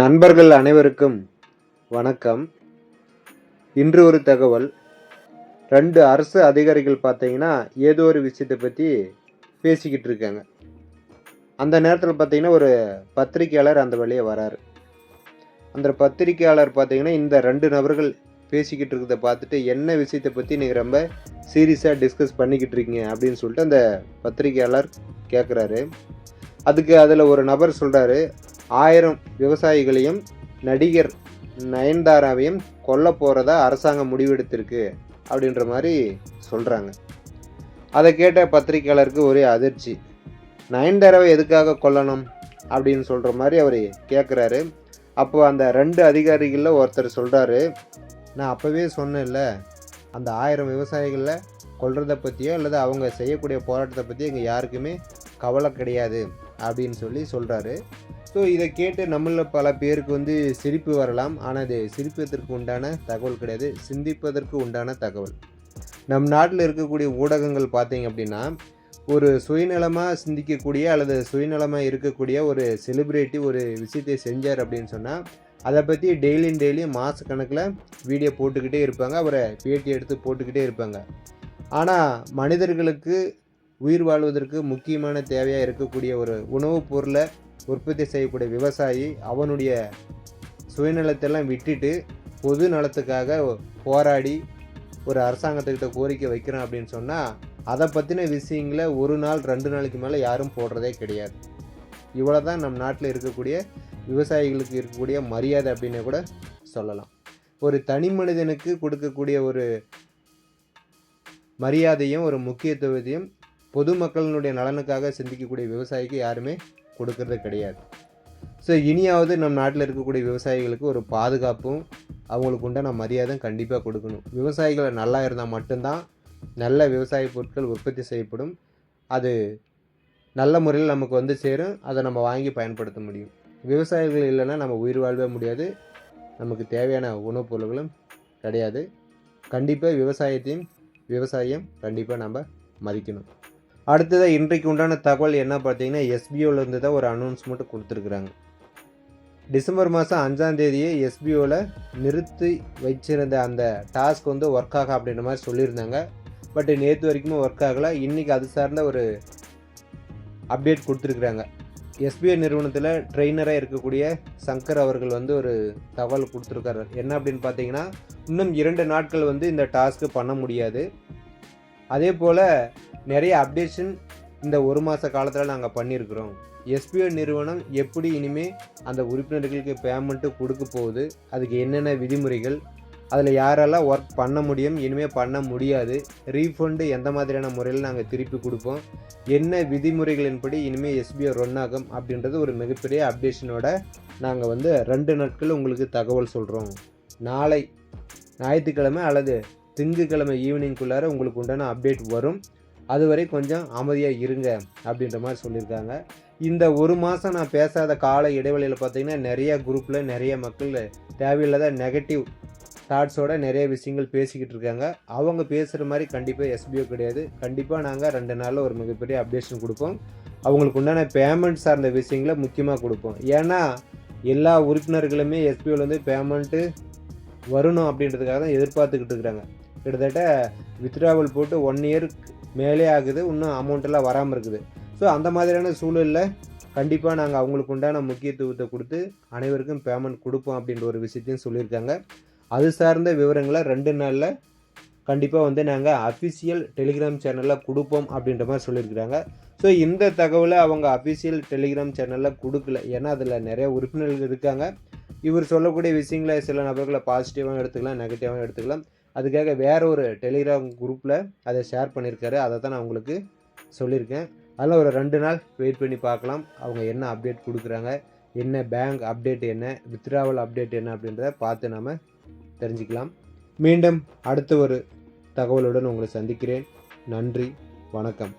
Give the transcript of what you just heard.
நண்பர்கள் அனைவருக்கும் வணக்கம். இன்று ஒரு தகவல். ரெண்டு அரசு அதிகாரிகள் பார்த்தீங்கன்னா ஏதோ ஒரு விஷயத்தை பற்றி பேசிக்கிட்டு இருக்காங்க. அந்த நேரத்தில் பார்த்தீங்கன்னா ஒரு பத்திரிக்கையாளர் அந்த வழியே வராரு. அந்த பத்திரிக்கையாளர் பார்த்தீங்கன்னா இந்த ரெண்டு நபர்கள் பேசிக்கிட்டு இருக்கிறத பார்த்துட்டு என்ன விஷயத்தை பற்றி நீங்கள் ரொம்ப சீரியஸாக டிஸ்கஸ் பண்ணிக்கிட்டு இருக்கீங்க? அப்படின்னு சொல்லிட்டு அந்த பத்திரிக்கையாளர் கேட்குறாரு அதுக்கு அதில் ஒரு நபர் சொல்கிறாரு ஆயிரம் விவசாயிகளையும் நடிகர் நயன்தாராவையும் கொல்ல போகிறதா அரசாங்கம் முடிவெடுத்திருக்கு அப்படின்ற மாதிரி சொல்கிறாங்க அதை கேட்ட பத்திரிக்கையாளருக்கு ஒரே அதிர்ச்சி. நயன்தாராவை எதுக்காக கொல்லணும் அப்படின்னு சொல்கிற மாதிரி அவர் கேட்குறாரு அப்போ அந்த ரெண்டு அதிகாரிகளில் ஒருத்தர் சொல்கிறாரு நான் அப்போவே சொன்னேன்ல அந்த ஆயிரம் விவசாயிகளில் கொல்றதை பற்றியோ அல்லது அவங்க செய்யக்கூடிய போராட்டத்தை பற்றி எங்கள் யாருக்குமே கவலை கிடையாது. அப்படின்னு சொல்லி சொல்கிறாரு ஸோ இதை கேட்டு நம்மளில் பல பேருக்கு வந்து சிரிப்பு வரலாம். ஆனால் இது சிரிப்பதற்கு உண்டான தகவல் கிடையாது. சிந்திப்பதற்கு உண்டான தகவல். நம் நாட்டில் இருக்கக்கூடிய ஊடகங்கள் பார்த்தீங்க அப்படின்னா ஒரு சுயநலமாக சிந்திக்கக்கூடிய அல்லது சுயநலமாக இருக்கக்கூடிய ஒரு செலிப்ரிட்டி ஒரு விஷயத்தை செஞ்சார் அப்படின்னு சொன்னால் அதை பற்றி டெய்லியும் டெய்லியும் மாத கணக்கில் வீடியோ போட்டுக்கிட்டே இருப்பாங்க. அவரை பேட்டி எடுத்து போட்டுக்கிட்டே இருப்பாங்க. ஆனால் மனிதர்களுக்கு உயிர் வாழ்வதற்கு முக்கியமான தேவையாக இருக்கக்கூடிய ஒரு உணவுப் பொருளை உற்பத்தி செய்யக்கூடிய விவசாயி அவனுடைய சுயநலத்தெல்லாம் விட்டுட்டு பொது நலத்துக்காக போராடி ஒரு அரசாங்கத்துக்கிட்ட கோரிக்கை வைக்கிறோம் அப்படின்னு சொன்னால் அதை பற்றின விஷயங்களை ஒரு நாள் ரெண்டு நாளைக்கு மேலே யாரும் போடுறதே கிடையாது. இவ்வளோ தான் நம் நாட்டில் இருக்கக்கூடிய விவசாயிகளுக்கு இருக்கக்கூடிய மரியாதை அப்படின்னு கூட சொல்லலாம். ஒரு தனி மனிதனுக்கு கொடுக்கக்கூடிய ஒரு மரியாதையும் ஒரு முக்கியத்துவத்தையும் பொதுமக்களினுடைய நலனுக்காக சிந்திக்கக்கூடிய விவசாயிக்கு யாருமே கொடுக்கறது கிடையாது. ஸோ இனியாவது நம் நாட்டில் இருக்கக்கூடிய விவசாயிகளுக்கு ஒரு பாதுகாப்பும் அவங்களுக்கு உண்டான மரியாதையும் கண்டிப்பாக கொடுக்கணும். விவசாயிகள் நல்லா இருந்தால் மட்டும்தான் நல்ல விவசாய பொருட்கள் உற்பத்தி செய்யப்படும். அது நல்ல முறையில் நமக்கு வந்து சேரும். அதை நம்ம வாங்கி பயன்படுத்த முடியும். விவசாயிகள் இல்லைன்னா நம்ம உயிர் வாழவே முடியாது. நமக்கு தேவையான உணவுப் பொருட்களும் கிடையாது. கண்டிப்பாக விவசாயத்தையும் விவசாயம் கண்டிப்பாக நம்ம மதிக்கணும். அடுத்ததாக இன்றைக்கு உண்டான தகவல் என்ன பார்த்தீங்கன்னா எஸ்பிஓலேருந்து தான் ஒரு அனௌன்ஸ்மெண்ட் கொடுத்துருக்குறாங்க. டிசம்பர் மாதம் அஞ்சாம் தேதியே எஸ்பிஓவில் நிறுத்தி வச்சிருந்த அந்த டாஸ்க் வந்து ஒர்க் ஆக அப்படின்ற மாதிரி சொல்லியிருந்தாங்க. பட் நேற்று வரைக்குமே ஒர்க் ஆகலை. இன்றைக்கி அது சார்ந்த ஒரு அப்டேட் கொடுத்துருக்குறாங்க. எஸ்பிஐ நிறுவனத்தில் ட்ரெயினராக இருக்கக்கூடிய சங்கர் அவர்கள் வந்து ஒரு தகவல் கொடுத்துருக்காரு. என்ன அப்படின்னு பார்த்தீங்கன்னா இன்னும் இரண்டு நாட்கள் வந்து இந்த டாஸ்க்கு பண்ண முடியாது. அதே போல் நிறைய அப்டேஷன் இந்த ஒரு மாத காலத்தில் நாங்கள் பண்ணியிருக்கிறோம் எஸ்பிஓ நிறுவனம் எப்படி இனிமேல் அந்த உறுப்பினர்களுக்கு பேமெண்ட்டு கொடுக்க போகுது அதுக்கு என்னென்ன விதிமுறைகள் அதில் யாரெல்லாம் ஒர்க் பண்ண முடியும் இனிமேல் பண்ண முடியாது ரீஃபண்டு எந்த மாதிரியான முறையில் நாங்கள் திருப்பி கொடுப்போம் என்ன விதிமுறைகளின்படி இனிமேல் எஸ்பிஐ ரன் ஆகும் அப்படின்றது ஒரு மிகப்பெரிய அப்டேஷனோட நாங்கள் வந்து ரெண்டு நாட்கள் உங்களுக்கு தகவல் சொல்கிறோம் நாளை ஞாயிற்றுக்கிழமை அல்லது திங்கக்கிழமை ஈவினிங்குள்ளார உங்களுக்கு உண்டான அப்டேட் வரும். அதுவரை கொஞ்சம் அமைதியாக இருங்க அப்படின்ற மாதிரி சொல்லியிருக்காங்க. இந்த ஒரு மாதம் நான் பேசாத கால இடைவெளியில் பார்த்தீங்கன்னா நிறைய குரூப்பில் நிறைய மக்கள் தேவையில்லாத நெகட்டிவ் தாட்ஸோட நிறைய விஷயங்கள் பேசிக்கிட்டு இருக்காங்க. அவங்க பேசுகிற மாதிரி கண்டிப்பாக எஸ்பிஓ கிடையாது. கண்டிப்பாக நாங்கள் ரெண்டு நாளில் ஒரு மிகப்பெரிய அப்டேஷன் கொடுப்போம். அவங்களுக்கு உண்டான பேமெண்ட் சார்ந்த விஷயங்களை முக்கியமாக கொடுப்போம். ஏன்னா எல்லா உறுப்பினர்களுமே எஸ்பிஓவில் வந்து பேமெண்ட்டு வரணும் அப்படின்றதுக்காக தான் எதிர்பார்த்துக்கிட்டு இருக்கிறாங்க. கிட்டத்தட்ட வித்ட்ராவல் போட்டு ஒன் இயர் மேலே ஆகுது. இன்னும் அமௌண்ட்டெல்லாம் வராமல் இருக்குது. ஸோ அந்த மாதிரியான சூழலில் கண்டிப்பாக நாங்கள் அவங்களுக்கு உண்டான முக்கியத்துவத்தை கொடுத்து அனைவருக்கும் பேமெண்ட் கொடுப்போம் அப்படின்ற ஒரு விஷயத்தையும் சொல்லியிருக்காங்க. அது சார்ந்த விவரங்களை ரெண்டு நாளில் கண்டிப்பாக வந்து நாங்கள் அஃபிஷியல் டெலிகிராம் சேனலில் கொடுப்போம் அப்படின்ற மாதிரி சொல்லியிருக்கிறாங்க. ஸோ இந்த தகவலை அவங்க அஃபிஷியல் டெலிகிராம் சேனலில் கொடுக்கல. ஏன்னா அதில் நிறைய உறுப்பினர்கள் இருக்காங்க. இவர் சொல்லக்கூடிய விஷயங்களை சில நபர்களை பாசிட்டிவாகவும் எடுத்துக்கலாம் நெகட்டிவாகவும் எடுத்துக்கலாம். அதுக்காக வேற ஒரு டெலிகிராம் குரூப்பில் அதை ஷேர் பண்ணியிருக்காரு. அதை தான் நான் உங்களுக்கு சொல்லியிருக்கேன். அதில் ஒரு ரெண்டு நாள் வெயிட் பண்ணி பார்க்கலாம். அவங்க என்ன அப்டேட் கொடுக்குறாங்க என்ன பேங்க் அப்டேட் என்ன வித்ராவல் அப்டேட் என்ன அப்படின்றத பார்த்து நாம் தெரிஞ்சுக்கலாம். மீண்டும் அடுத்த ஒரு தகவலுடன் உங்களை சந்திக்கிறேன். நன்றி வணக்கம்.